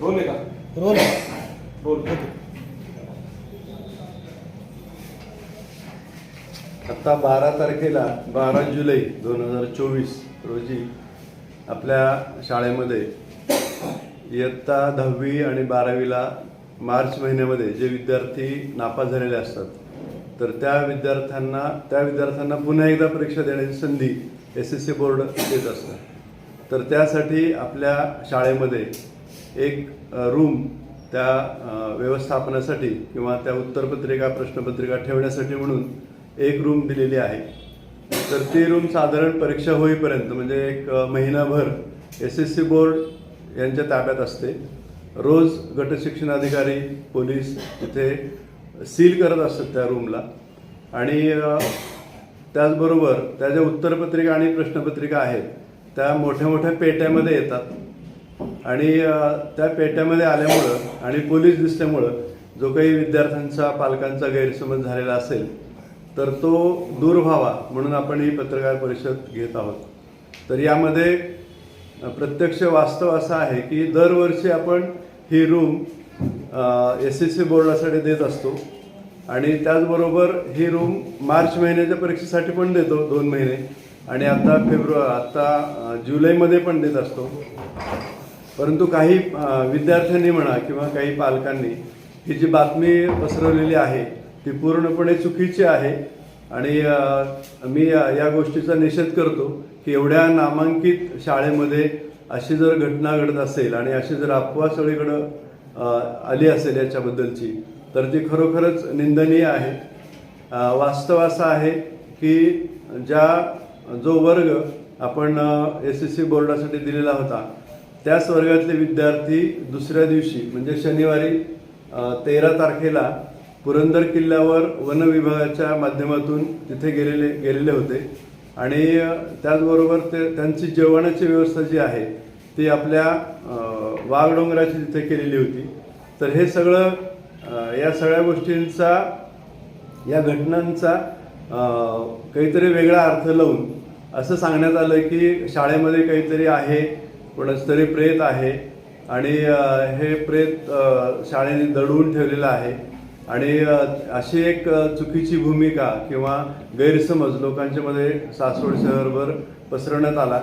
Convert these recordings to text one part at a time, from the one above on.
Role आहे का role role आता बारा तारखेला बारा जुलै दोन हजार चोवीस रोजी आपल्या शाळेमध्ये इयत्ता दहावी आणि बारावीला मार्च महिन्यामध्ये जे विद्यार्थी नापास झालेले असतात तर त्या विद्यार्थ्यांना त्या विद्यार्थ्यांना पुन्हा एकदा परीक्षा देण्याची संधी एस एस सी बोर्ड देत असतं तर त्यासाठी आपल्या शाळेमध्ये एक रूम त्या व्यवस्थापनासाठी किंवा त्या उत्तरपत्रिका प्रश्नपत्रिका ठेवण्यासाठी म्हणून एक रूम दिलेली आहे. तर ती रूम साधारण परीक्षा होईपर्यंत म्हणजे एक महिनाभर एस एस सी बोर्ड यांच्या ताब्यात असते. रोज गटशिक्षण अधिकारी पोलीस तिथे सील करत असतात त्या रूमला आणि त्याचबरोबर त्या ज्या उत्तरपत्रिका आणि प्रश्नपत्रिका आहेत त्या मोठ्या मोठ्या पेट्यामध्ये येतात. आणि त्या पेट्यामध्ये आल्यामुळं आणि पोलीस दिसल्यामुळं जो काही विद्यार्थ्यांचा पालकांचा गैरसमज झालेला असेल तर तो दूर व्हावा म्हणून आपण ही पत्रकार परिषद घेत आहोत. तर यामध्ये प्रत्यक्ष वास्तव असं आहे की दरवर्षी आपण ही रूम एस एस सी बोर्डासाठी देत असतो. आणि त्याचबरोबर ही रूम मार्च महिन्याच्या परीक्षेसाठी पण देतो दोन महिने. आणि आता फेब्रुवारी आता जुलैमध्ये पण देत असतो. परंतु काही विद्यार्थ्यांनी म्हणा किंवा काही पालकांनी ही जी बातमी पसरवलेली आहे ती पूर्णपणे चुकीची आहे. आणि मी या गोष्टीचा निषेध करतो की एवढ्या नामांकित शाळेमध्ये अशी जर घटना घडत असेल आणि अशी जर अफवा सगळीकडं आली असेल याच्याबद्दलची तर ती खरोखरच निंदनीय आहे. वास्तव असं आहे की ज्या जो वर्ग आपण एस एस सी बोर्डासाठी दिलेला होता त्याच वर्गातले विद्यार्थी दुसऱ्या दिवशी म्हणजे शनिवारी तेरा तारखेला पुरंदर किल्ल्यावर वन विभागाच्या माध्यमातून तिथे गेलेले गेलेले होते. आणि त्याचबरोबर ते त्यांची जेवणाची व्यवस्था जी आहे ती आपल्या वाघडोंगराची तिथे केलेली होती. तर हे सगळं या सगळ्या गोष्टींचा या घटनांचा काहीतरी वेगळा अर्थ लावून असं सांगण्यात आलं की शाळेमध्ये काहीतरी आहे कोणाचं तरी प्रेत आहे आणि हे प्रेत शाळेने दडवून ठेवलेलं आहे. आणि अशी एक चुकीची भूमिका किंवा गैरसमज लोकांच्यामध्ये सासवड शहरभर पसरवण्यात आला.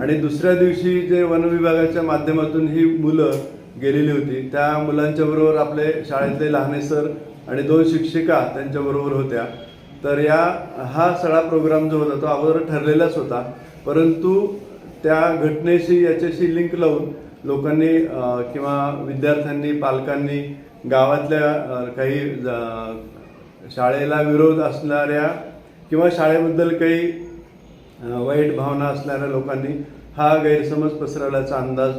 आणि दुसऱ्या दिवशी जे वन विभागाच्या माध्यमातून ही मुलं गेलेली होती त्या मुलांच्या बरोबर आपले शाळेतले लहाने सर आणि दोन शिक्षिका त्यांच्याबरोबर होत्या. तर या हा सगळा प्रोग्राम जो होता तो अगोदर ठरलेलाच होता. परंतु त्या घटनेशी याच्याशी लिंक लावून लोकांनी किंवा विद्यार्थ्यांनी पालकांनी गावातल्या काही ज- शाळेला विरोध असणाऱ्या किंवा शाळेबद्दल काही वाईट भावना असणाऱ्या लोकांनी हा गैरसमज पसरवल्याचा अंदाज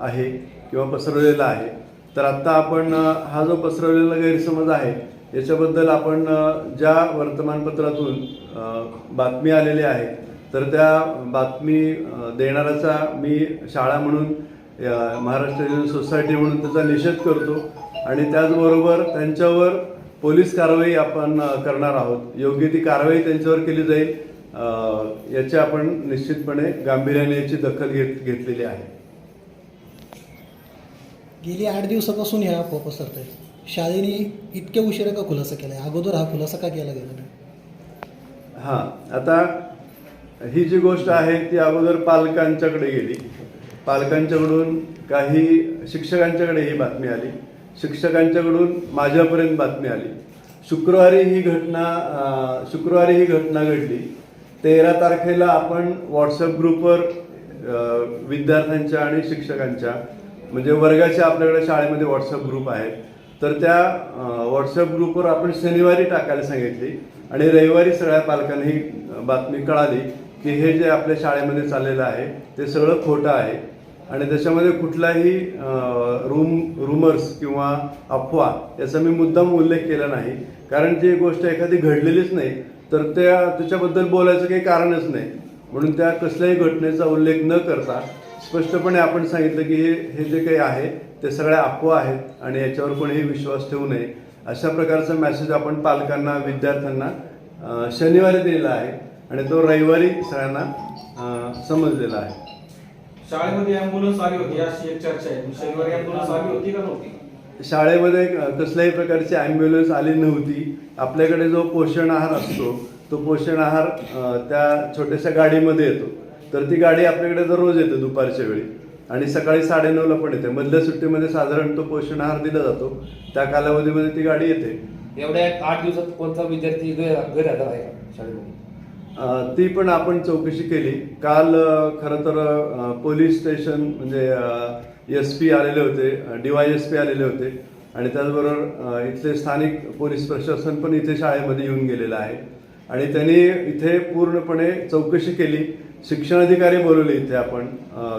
आहे किंवा पसरवलेला आहे. तर आत्ता आपण हा जो पसरवलेला गैरसमज आहे याच्याबद्दल आपण ज्या वर्तमानपत्रातून बातमी आलेल्या आहे तर त्या बातमी देणाऱ्याचा मी शाळा म्हणून महाराष्ट्र युनियन सोसायटी म्हणून त्याचा निषेध करतो आणि त्याचबरोबर त्यांच्यावर पोलीस कारवाई आपण करणार आहोत. योग्य ती कारवाई त्यांच्यावर केली जाईल याची आपण निश्चितपणे गांभीर्याने याची दखल घेत घेतलेली आहे. गेली आठ दिवसापासून ह्या पसरत आहे शाळेने इतक्या उशिरा का खुलासा केला आहे अगोदर हा खुलासा का केला गेला नाही? हां आता ही जी गोष्ट आहे ती अगोदर पालकांच्याकडे गेली. पालकांच्याकडून काही शिक्षकांच्याकडे ही बातमी आली. शिक्षकांच्याकडून माझ्यापर्यंत बातमी आली. शुक्रवारी ही घटना शुक्रवारी ही घटना घडली. तेरा तारखेला आपण व्हॉट्सअप ग्रुपवर विद्यार्थ्यांच्या आणि शिक्षकांच्या म्हणजे वर्गाच्या आपल्याकडे शाळेमध्ये व्हॉट्सअप ग्रुप आहेत. तर त्या व्हॉट्सअप ग्रुपवर आपण शनिवारी टाकायला सांगितली. आणि रविवारी सगळ्या पालकांना ही बातमी कळाली की हे जे आपल्या शाळेमध्ये चाललेलं आहे ते सगळं खोटं आहे. आणि त्याच्यामध्ये कुठलाही रूम रुमर्स किंवा अफवा याचा मी मुद्दाम उल्लेख केला नाही. कारण जी गोष्ट एखादी घडलेलीच नाही तर त्या त्याच्याबद्दल बोलायचं काही कारणच नाही. म्हणून त्या कसल्याही घटनेचा उल्लेख न करता स्पष्टपणे आपण सांगितलं की हे हे जे काही आहे ते सगळ्या अफवा आहेत आणि याच्यावर कोणीही विश्वास ठेवू नये. अशा प्रकारचा मेसेज आपण पालकांना विद्यार्थ्यांना शनिवारी दिलेला आहे आणि तो रविवारी सगळ्यांना समजलेला आहे. शाळेमध्ये अँब्युलन्स आली होती अशी एक चर्चा आहे. शनिवारी अँब्युलन्स आली होती का नव्हती? शाळेमध्ये कसल्याही प्रकारची ॲम्ब्युलन्स आली नव्हती. आपल्याकडे जो पोषण आहार असतो तो पोषण आहार त्या छोट्याशा गाडीमध्ये येतो. तर ती गाडी आपल्याकडे दररोज येते दुपारच्या वेळी आणि सकाळी साडेनऊला पण येते. मधल्या सुट्टीमध्ये साधारण तो पोषण आहार दिला जातो. त्या कालावधीमध्ये ती गाडी येते. एवढ्या आठ दिवसात कोणता विद्यार्थी गैर- आहे का शाळेमध्ये? ती पण आपण चौकशी केली. काल खरं तर पोलीस स्टेशन म्हणजे एस पी आलेले होते डीवाय एस पी आलेले होते. आणि त्याचबरोबर इथले स्थानिक पोलीस प्रशासन पण इथे शाळेमध्ये येऊन गेलेलं आहे. आणि त्यांनी इथे पूर्णपणे चौकशी केली. शिक्षणाधिकारी बोलवले इथे आपण.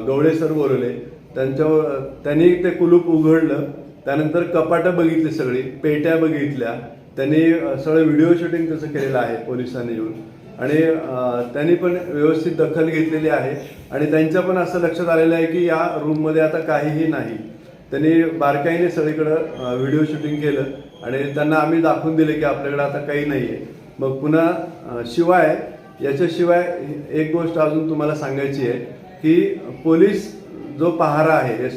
गवळे सर बोलवले. त्यांच्यावर त्यांनी ते कुलूप उघडलं. त्यानंतर कपाटं बघितली सगळी पेट्या बघितल्या. त्यांनी सगळं व्हिडिओ शूटिंग त्याचं केलेलं आहे पोलिसांनी येऊन. आणि त्यांनी पण व्यवस्थित दखल घेतलेली आहे. आणि त्यांच्या पण असं लक्षात आलेलं आहे की या रूममध्ये आता काहीही नाही. त्यांनी बारकाईने सगळीकडं व्हिडिओ शूटिंग केलं. आणि त्यांना आम्ही दाखवून दिले की आपल्याकडे आता काही नाही आहे मग पुन्हा शिवाय याच्याशिवाय एक गोष्ट अजून तुम्हाला सांगायची आहे की पोलीस जो पहारा आहे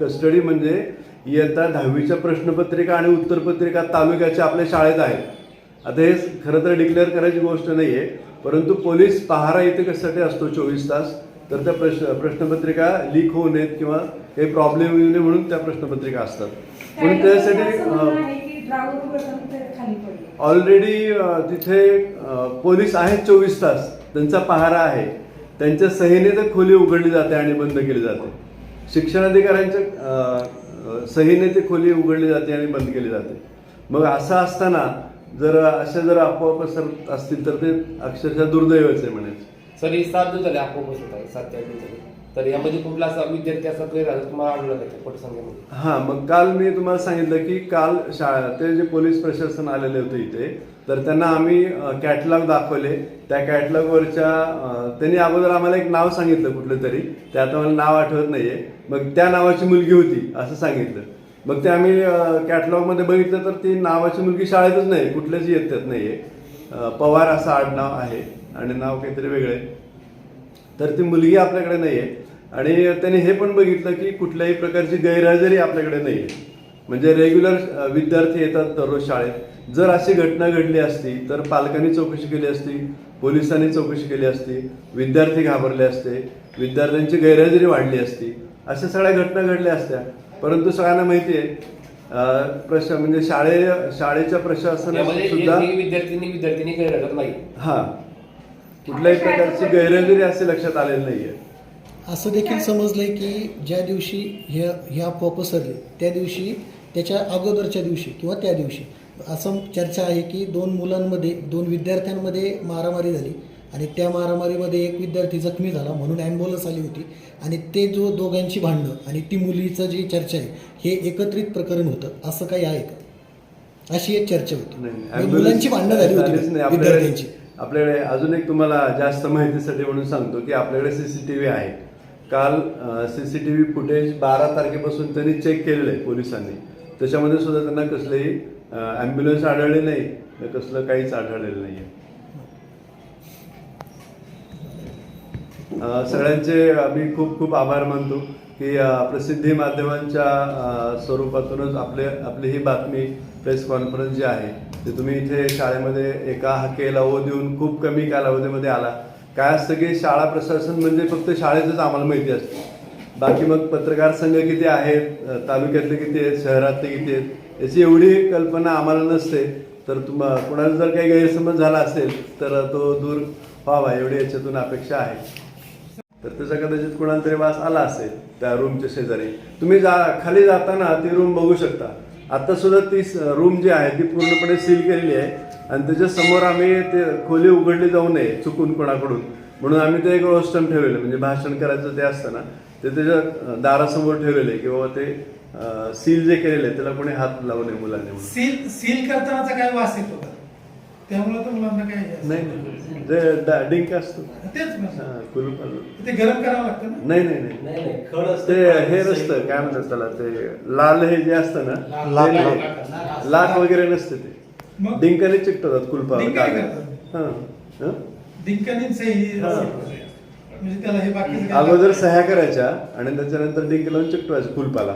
कस्टडी म्हणजे इयत्ता दहावीच्या प्रश्नपत्रिका आणि उत्तरपत्रिका तालुक्याच्या आपल्या शाळेत आहेत आता हे खरं तर डिक्लेअर करायची गोष्ट नाही आहे परंतु पोलीस पहारा इथे कशासाठी असतो चोवीस तास? तर त्या प्रश्न प्रश्नपत्रिका लीक होऊ नयेत किंवा काही प्रॉब्लेम येऊ नये म्हणून त्या प्रश्नपत्रिका असतात. म्हणून त्यासाठी ऑलरेडी तिथे पोलीस आहेत चोवीस तास. त्यांचा पहारा आहे. त्यांच्या सहीने तर खोली उघडली जाते आणि बंद केली जाते. शिक्षणाधिकाऱ्यांच्या अ, अ, सहीने ती खोली उघडली जाते आणि बंद केली जाते. मग असं असताना जर अशा जर अफवा पसरत असतील तर ते अक्षरशः दुर्दैवच आहे म्हणायचं. सर ही सात दिवस झाले आहे. सात आठ दिवस झाले. तर यामध्ये कुठला असा विद्यार्थी असा गैरहजर तुम्हाला आढळला का त्या पटसंख्येमध्ये? हा मग काल मी तुम्हाला सांगितलं की काल शाळा ते जे पोलीस प्रशासन आलेले होते इथे तर त्यांना आम्ही कॅटलॉग दाखवले. त्या कॅटलॉगवरच्या त्यांनी अगोदर आम्हाला एक नाव सांगितलं कुठलं तरी. ते आता मला नाव आठवत नाहीये. मग त्या नावाची मुलगी होती असं सांगितलं. मग ते आम्ही कॅटलॉगमध्ये बघितलं तर ती नावाची मुलगी शाळेतच नाही कुठल्याच येतात नाहीये. पवार असं आडनाव आहे आणि नाव काहीतरी वेगळे तर ती मुलगी आपल्याकडे नाही आहे आणि त्याने हे पण बघितलं की कुठल्याही प्रकारची गैरहजेरी आपल्याकडे नाही आहे. म्हणजे रेग्युलर विद्यार्थी येतात दररोज शाळेत. जर अशी घटना घडली असती तर पालकांनी चौकशी केली असती पोलिसांनी चौकशी केली असती विद्यार्थी घाबरले असते विद्यार्थ्यांची गैरहजेरी वाढली असती अशा सगळ्या घटना घडल्या असत्या. परंतु सगळ्यांना माहिती आहे प्रश म्हणजे शाळे शाळेच्या प्रशासनात यामध्ये सुद्धा विद्यार्थ्यांनी विद्यार्थिनी गैरहजर नाही हा. कुठल्याही प्रकारची गैरहजेरी असे लक्षात आलेली नाहीये. असं देखील समजलंय की ज्या दिवशी ह्या ह्या अफवा पसरली त्या दिवशी त्याच्या अगोदरच्या दिवशी किंवा त्या दिवशी असं चर्चा आहे की दोन मुलांमध्ये दोन विद्यार्थ्यांमध्ये मारामारी झाली आणि त्या मारामारीमध्ये एक विद्यार्थी जखमी झाला म्हणून ॲम्ब्युलन्स आली होती आणि ते जो दोघांची भांडणं आणि ती मुलीचं जी चर्चा आहे हे एकत्रित प्रकरण होतं. असं काही आहे का? अशी एक चर्चा होती. म्हणजे मुलांची भांडणं झाली होती विद्यार्थ्यांची. आपल्याकडे अजून एक तुम्हाला जास्त माहितीसाठी म्हणून सांगतो की आपल्याकडे सीसीटीव्ही आहे. काल सीसीटीव्ही फुटेज बारा तारखेपासून त्यांनी चेक केलेलं आहे पोलिसांनी. त्याच्यामध्ये सुद्धा त्यांना कसलेही ॲम्ब्युलन्स आढळले नाही कसलं काहीच आढळलेलं नाही आहे सगळ्यांचे आम्ही खूप खूप आभार मानतो की प्रसिद्धी माध्यमांच्या स्वरूपातूनच आपले आपली ही बातमी प्रेस कॉन्फरन्स जी आहे ते तुम्ही इथे शाळेमध्ये एका हाकेला ओ देऊन खूप कमी कालावधीमध्ये आला. काय असतं की शाळा प्रशासन म्हणजे फक्त शाळेचंच आम्हाला माहिती असते. बाकी मग पत्रकार संघ किती आहेत तालुक्यातले किती आहेत शहरातले किती आहेत याची एवढी कल्पना आम्हाला नसते. तर तुम्हा कुणाला जर काही गैरसमज झाला असेल तर तो दूर व्हावा एवढी याच्यातून अपेक्षा आहे. तर त्याचा कदाचित कुणाला तरी वास आला असेल त्या रूमच्या शेजारी. तुम्ही जा खाली जाताना ती रूम बघू शकता. आता सुद्धा ती रूम जी आहे ती पूर्णपणे सील केलेली आहे. आणि त्याच्यासमोर आम्ही ते खोली उघडली जाऊ नये चुकून कोणाकडून म्हणून आम्ही ते एक रोस्टम ठेवलेलं म्हणजे भाषण करायचं ते असतं ना ते त्याच्या दारासमोर ठेवलेलं आहे की बाबा ते सील जे केलेलं आहे त्याला कोणी हात लावू नये मुलांनी सील सील करतानाचा काय वास येत होता त्यामुळे तर मुलांना काय हे असं- नाही डिंक असतो तेच. हा, कुलूप ते गरम करावं लागतं ना नाही नाही नाही ते हे नसतं काय म्हणतात त्याला ते लाल हे जे असतं ना लाख वगैरे नसते ते मग? डिंकाने चिकटवतात कुलपावर डिंकाने कागद. हा. हा? म्हणजे त्याला हे अगोदर सह्या करायच्या आणि त्याच्यानंतर डिंक लावून चिकटवायचं कुलपाला.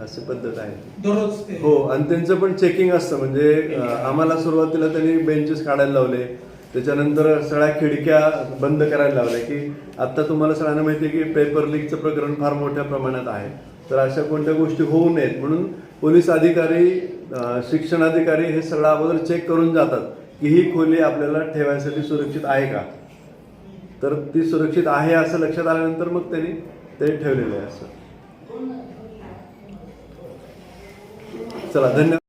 अशी पद्धत आहे. दररोज ते. हो आणि त्यांचं पण चेकिंग असतं. म्हणजे अं, आम्हाला सुरुवातीला त्यांनी बेंचेस काढायला लावले. त्याच्यानंतर सगळ्या खिडक्या बंद करायला लावल्या की आता तुम्हाला सगळ्यांना माहिती आहे की पेपर लीकचं प्रकरण फार मोठ्या प्रमाणात आहे. तर अशा कोणत्या गोष्टी होऊ नयेत. म्हणून पोलीस अधिकारी शिक्षणाधिकारी शिक्षण अधिकारी हे सगळं अगोदर चेक करून जातात की ही खोली आपल्याला ठेवायसाठी सुरक्षित आहे का? तर ती सुरक्षित आहे असं लक्षात आल्यानंतर मग त्यांनी ते ठेवलेलं आहे असं. चला धन्यवाद.